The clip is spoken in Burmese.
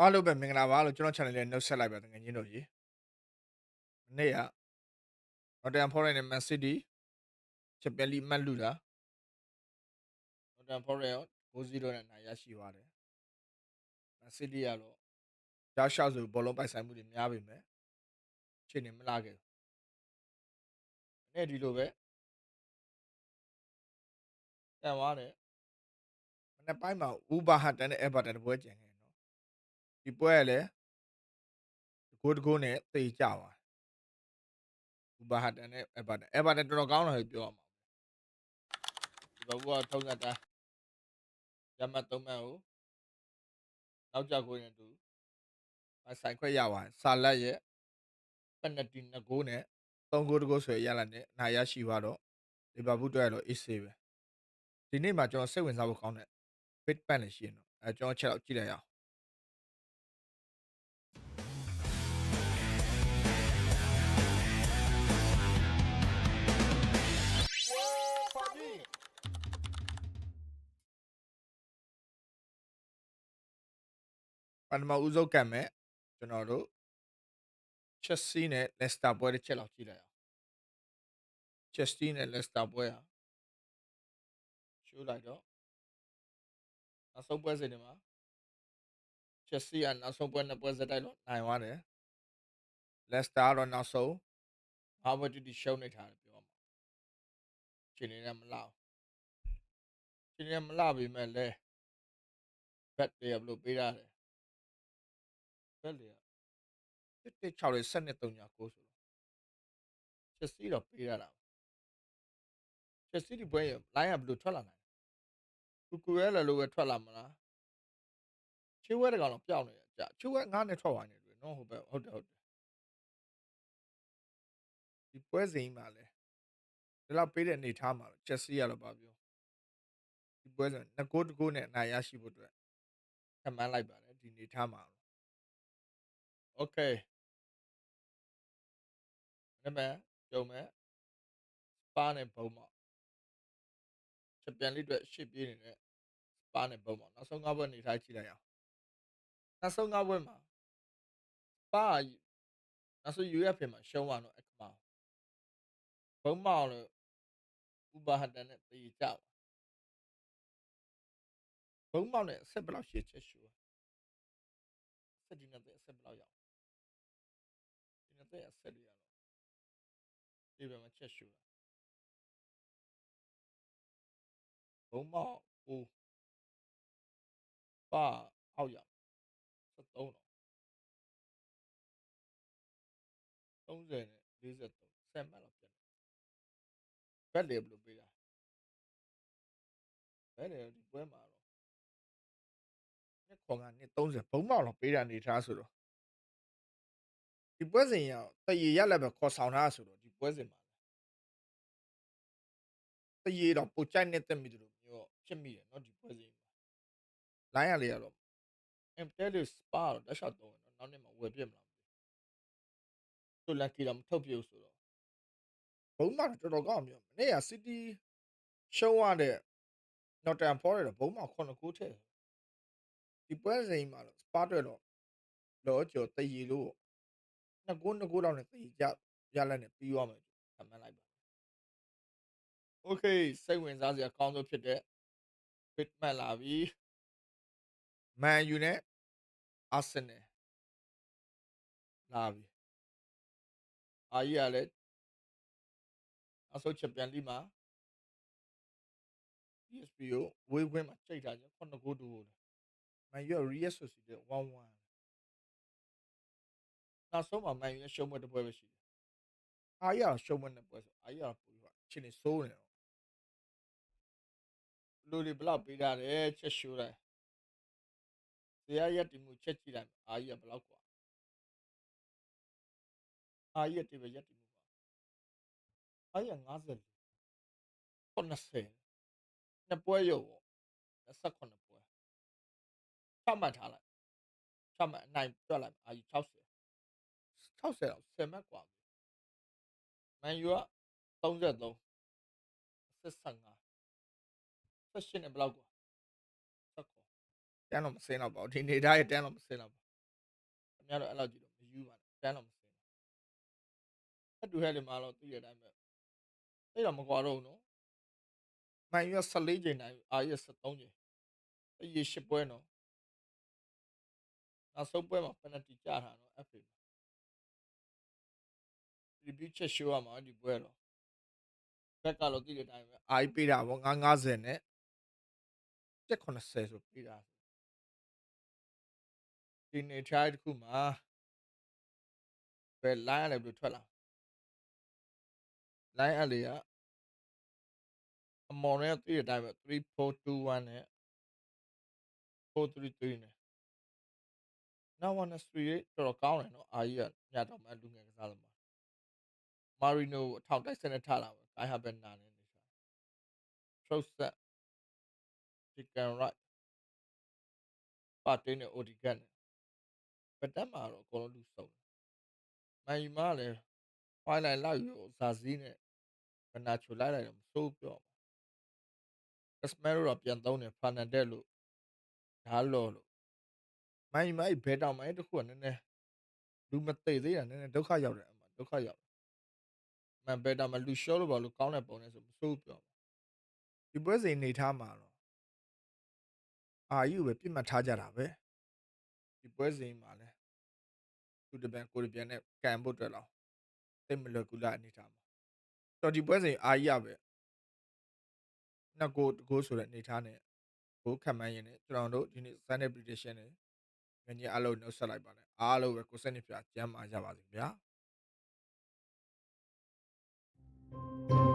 အားလုံးပဲမင်္ဂလာပါလို့ကျွန်တော် channel လေးနှုတ်ဆက်လိုက်ပါတကယ်ချင်းတို့ကြီးမနေ့က Nottingham Forest နဲ့ Man City ချက်ပြလီမှတ်လူတာ Nottingham Forest ရော9-0နဲ့နိုင်ရရှိသွားတယ် Man City ကတော့ကြောက်ရှောက်ဆိုဘောလုံးပိုက်ဆိုင်မှုတွေများပေမဲ့အချိန်နေမလာခဲ့ဘူး။အဲ့ဒီလိုပဲတန်သွားတယ်မနေ့ပိုင်းမှာ Uber Hut နဲ့ Everton တပွဲကျန်ခဲ့တယ်နော် ဒီပွဲကလည်းဂိုးတကိုးနဲ့တေကြသွားတယ် Uber Hut နဲ့ Everton Everton တော်တော်ကောင်းတယ်လို့ပြောရမှာဒီဘက်ကထုံးစံတိုင်းရမှတ်သုံးမှတ်ကိုနောက်ကျကိုရင်တူအဆိုင်ခွက်ရပါတယ်ဆာလက်ရဲ့ပက်နတီ2ဂိုးနဲ့3ဂိုးတဂိုးဆွဲရလာတဲ့နိုင်ရရှိသွားတော့လီဗာပူးတွေ့ရတော့ AC ပဲဒီနေ့မှာကျွန်တော်စိတ်ဝင်စားဖို့ကောင်းတဲ့ bit pan လည်းရှိရင်တော့အဲကျွန်တော်ချက်တော့ကြည့်လိုက်ရအောင် ပထမဦးဆုံးကံမဲ့ကျွန်တော်တို့ Chelsea နဲ့ Leicester ပွဲတစ်ချက်လောက်ကြည့်လိုက်အောင် Chelsea နဲ့ Leicester ပွဲဟာရှိုးလိုက်တော့နောက်ဆုံးပွဲစဉ်တွေမှာ Chelsea ကနောက်ဆုံးပွဲနှစ်ပွဲစတိုက်လို့နိုင်သွားတယ် Leicester ကတော့နောက်ဆုံးဘာပွဲတူတူရှုံးနေထားတယ်ပြောမှာချိန်နေနဲ့မလောက်ချိန်နေမလောက်ပြီမဲ့လဲဘက်တွေဘလို့ပေးရတယ်ဘ က်တွေကတစ်တစ်6လေး7နဲ့3ညာ9ဆိုတော့ Chelsea တော့ပေးရတာ Chelsea ဒီပွဲရ line ကဘလို့ထွက်လာနိုင်ကူကူရဲလည်းလို့ပဲထွက်လာမလားချေဝဲတကောင်တော့ပျောက်နေရကြာချေဝဲ9နဲ့ထွက်သွားနေတယ်နော်ဟုတ်ပဲဟုတ်တယ်ဟုတ်တယ်ဒီပွဲစဉ်မှာလဲဒီလောက်ပေးတဲ့အနေထားမှာ Chelsea ကတော့ပါပြောဒီပွဲစဉ်2ဂိုးတဂိုးနဲ့အနိုင်ရရှိဖို့အတွက်ခက်မှန်းလိုက်ပါတယ်ဒီအနေထားမှာ Okay ဒါပေမဲ့ကြုံမဲ့စပါနဲ့ဘုံမောက်ချန်ပီယံလိအတွက်ရှစ်ပြေးနေတဲ့စပါနဲ့ဘုံမောက်နောက်ဆုံး၅ပွဲအနေထားကြည့်လိုက်အောင်နောက်ဆုံး၅ပွဲမှာစပါနောက်ဆုံး UFA မှာရှုံးသွားတော့အခမောက်ဘုံမောက်လို့ဥပါဟတန်နဲ့တေးကြပါဘုံမောက်နဲ့ဆက်ဘယ်လောက်ရှည်ချက်ရှူဆက်ဒီနဲ့အဆက်ဘယ်လောက်ရောက်ဒီနဲ့အဆ က်တွေရတော့ဒီဘက်မှာချက်ရှူတာဘုံမောက်ဟိုပါအောက်ရ73တော့30နဲ့43ဆက်မှတ်လောက်ပြန်တယ်ဘက်လေဘယ်လိုပေးတာဘက်လေဒီပွဲမှာတော့နှစ်ခွန်ကနှစ်30ဘုံမော ဒီပွဲစဉ်ရတရေရလက်ပဲခေါ်ဆောင်ထားဆိုတော့ဒီပွဲစဉ်မှာတရေတော့ပိုကြိုက်နေတဲ့မိသူလိုမျိုးဖြစ်မိတယ်เนาะဒီပွဲစဉ်မှာလိုင်းရလေးကတော့ Imperial Spa တော့တက်ရှော့တော့နော်နောက်နေ့မှာဝယ်ပြစ်မလားမသိဘူးသူလက်ကီတော့မထုတ်ပြဘူးဆိုတော့ဘုံမောက်တော်တော်ကောင်းမျိုးမနေ့က City ရှုံးရတဲ့ Nottingham Forest တော့ဘုံမောက်9ခုထည့်ဒီပွဲစဉ်မှာတော့ Spa တွေ့တော့လောကျော်တရေလို့ နှစ်ကိုးနှစ်ကိုးလောက်နဲ့တရေကြရလက်နဲ့ပြီးသွားမယ်ခံမှန်းလိုက်ပါ Okay စိတ်ဝင်စားစရာအကောင်းဆုံးဖြစ်တဲ့ bit မှတ်လာပြီ Man U နဲ့ Arsenal လာပြီအာကြီးကလည်းအဆုတ်ချက်ပြန်လိမှာ PSP ကိုဝေးခွင်းမှာချိန်ထားကြခုနှစ်ကိုးတူကိုလေ Man U က Real Sociedad 1-1 နောက်ဆုံးမှာ Man U နဲ့ရှုံးပွဲတစ်ပွဲပဲရှိတယ်အာကြီးကရှုံးပွဲနှစ်ပွဲဆိုအာကြီးကပူပြီးအချိန်နေစိုးနေတော့လူတွေဘလောက်ပေးထားတယ်ချက်ရှိုးလိုက်ဇေယျရက်တီမှုချက်ကြည့်လိုက်အာကြီးကဘလောက်กว่าအာကြီးကတိပဲရက်တီမှုပါအာကြီးက90 90နှစ်ပွဲရုပ်ပေါ့28ပွဲချမှတ်ထားလိုက်ချမှတ်အနိုင်တွက်လိုက်အာကြီး60 60တော့10မှတ်กว่าမန်ယူက33 15 18နဲ့ဘလောက်กว่า19တန်းတော့မစင်းတော့ပါဘူးဒီနေသားရဲ့တန်းတော့မစင်းတော့ပါ ခင်ဗျားတို့အဲ့လောက်ကြီးတော့မယူပါနဲ့တန်းတော့မစင်ဘူးအတူဟဲ့လေမှာတော့သိတဲ့အတိုင်းပဲသိတော့မကွာတော့ဘူးနော်မန်ယူက14ချိန်နိုင်အာရီက73ချိန်အရေးရှစ်ပွဲနော်နောက်ဆုံးပွဲမှာ penalty ကျထားနော် FA မှာ review ချက်ရှိုးရမှာဒီပွဲတော့ဘက်ကတော့သိတဲ့အတိုင်းပဲအာရီပေးတာပေါ့950နဲ့ချက်80ဆိုပေးတာဒီနေထားတစ်ခုမှာဘယ် line ရလဲဘယ်လိုထွက်လာ line အလေးကအမော်နဲ့သိတဲ့အတိုင်းပဲ3421နဲ့433နဲ့နောက်1 3တော်တော်ကောင်းတယ်နော်အာကြီးကညတော့မှလူငယ်ကစားသ မားမာရီနိုအထောက်တိုက်စနဲ့ထားလာပဲဂိုင်းဟာဘက်နာနဲ့နေစား Trossard Chicken Right ပါတင်းနဲ့ Odigan နဲ့ဘက်တက်မှာတော့အကုန်လုံးလူစုံတယ်မန်ယူမာလည်း final လောက်ယူဇာဇီးနဲ့ဘနာချိုလိုက်လိုက်တော့မစိုးပြော Casemiro တော့ပြန်သုံးတယ် Fernandes လို့ဓာတ်လော်လို့မန်ယူမာအဲ့ဘဲတောင်မအဲ့တခုကနည်းနည်းလူမသိသေးတာနည်းနည်းဒုက္ခရောက်တယ်အမှဒုက္ခရောက် မန်ဘဲတောင်မလူရှော့လို့ပါလို့ကောင်းတဲ့ပုံနဲ့ဆိုမစိုးပြောဒီပွဲစဉ်နေထားမှာတော့အာယူပဲပြစ်မှတ်ထားကြတာပဲဒီပွဲစဉ်မှာလဲသူတပန်ကိုရပြန်နဲ့ကန်ဖို့အတွက်တော့သိမလွယ်ကူလာအနေထားမှာတော့ဒီပွဲစဉ်အာယူရပဲနှစ်ကိုတကိုးဆိုတဲ့အနေထားနဲ့ကိုခံမှန်းရင်လည်းကျွန်တော်တို့ဒီနေ့ Sunday prediction နဲ့ငင်းအားလုံးနှုတ်ဆက်လိုက်ပါတယ်အားလုံးပဲကိုစနစ်ပြကျမ်းမာကြပါစေဗျာ Thank you.